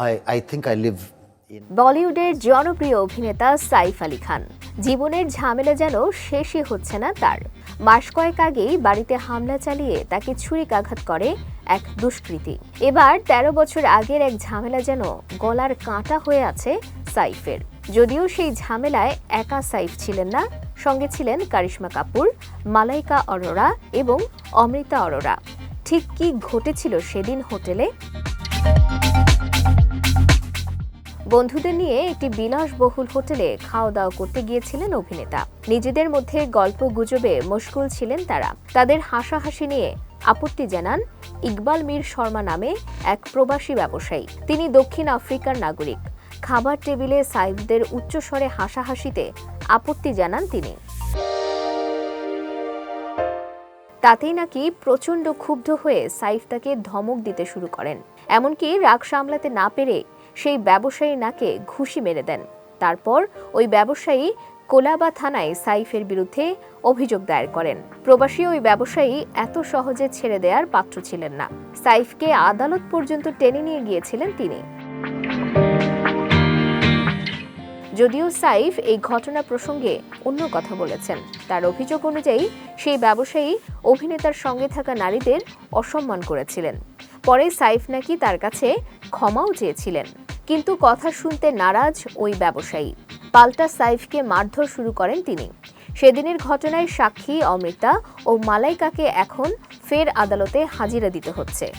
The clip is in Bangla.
Think I live in. বলিউডের জনপ্রিয় অভিনেতা সাইফ আলী খান। জীবনের ঝামেলা যেন শেষই হচ্ছে না তার। মাস কয়েক আগেই বাড়িতে হামলা চালিয়ে তাকে ছুরিকাঘাত করে এক দুষ্কৃতী। এবার ১৩ বছর আগের এক ঝামেলা যেন গলার কাঁটা হয়ে আছে সাইফের। যদিও সেই ঝামেলায় একা সাইফ ছিলেন না, সঙ্গে ছিলেন কারিশ্মা কাপুর, মালাইকা অরোরা এবং অমৃতা অরোরা। ঠিক কি ঘটেছিল সেদিন হোটেলে? বন্ধুদের নিয়ে একটি বিলাসবহুল হোটেলে খাওয়া দাওয়া করতে গিয়েছিলেন অভিনেতা। নিজেদের মধ্যে গল্প গুজবে মশগুল ছিলেন তারা। তাদের হাসাহাসি নিয়ে আপত্তি জানান ইকবাল মীর শর্মা নামে এক প্রবাসী ব্যবসায়ী। তিনি দক্ষিণ আফ্রিকার নাগরিক। খাবার টেবিলে সাইফদের উচ্চস্বরে হাসাহাসিতে আপত্তি জানান তিনি। তাতেই নাকি প্রচণ্ড ক্ষুব্ধ হয়ে সাইফ তাকে ধমক দিতে শুরু করেন। এমনকি রাগ সামলাতে না পেরে সেই ব্যবসায়ী নাকে ঘুষি মেরে দেন। তারপর ওই ব্যবসায়ী কোলাবা থানায় সাইফের বিরুদ্ধে অভিযোগ দায়ের করেন। প্রবাসী ওই ব্যবসায়ী এত সহজে ছেড়ে দেওয়ার পাত্র ছিলেন না। সাইফকে আদালত পর্যন্ত টেনে নিয়ে গিয়েছিলেন তিনি। যদিও সাইফ এই ঘটনা প্রসঙ্গে অন্য কথা বলেছেন। তার অভিযোগ অনুযায়ী সেই ব্যবসায়ী অভিনেতার সঙ্গে থাকা নারীদের অসম্মান করেছিলেন। পরে সাইফ নাকি তার কাছে ক্ষমাও চেয়েছিলেন। কিন্তু কথা শুনতে নারাজ ওই ব্যবসায়ী। পাল্টা সাইফকে মারধর শুরু করেন তিনি। সেদিনের ঘটনায় সাক্ষী অমৃতা ও মালাইকাকে এখন ফের আদালতে হাজিরা দিতে হচ্ছে।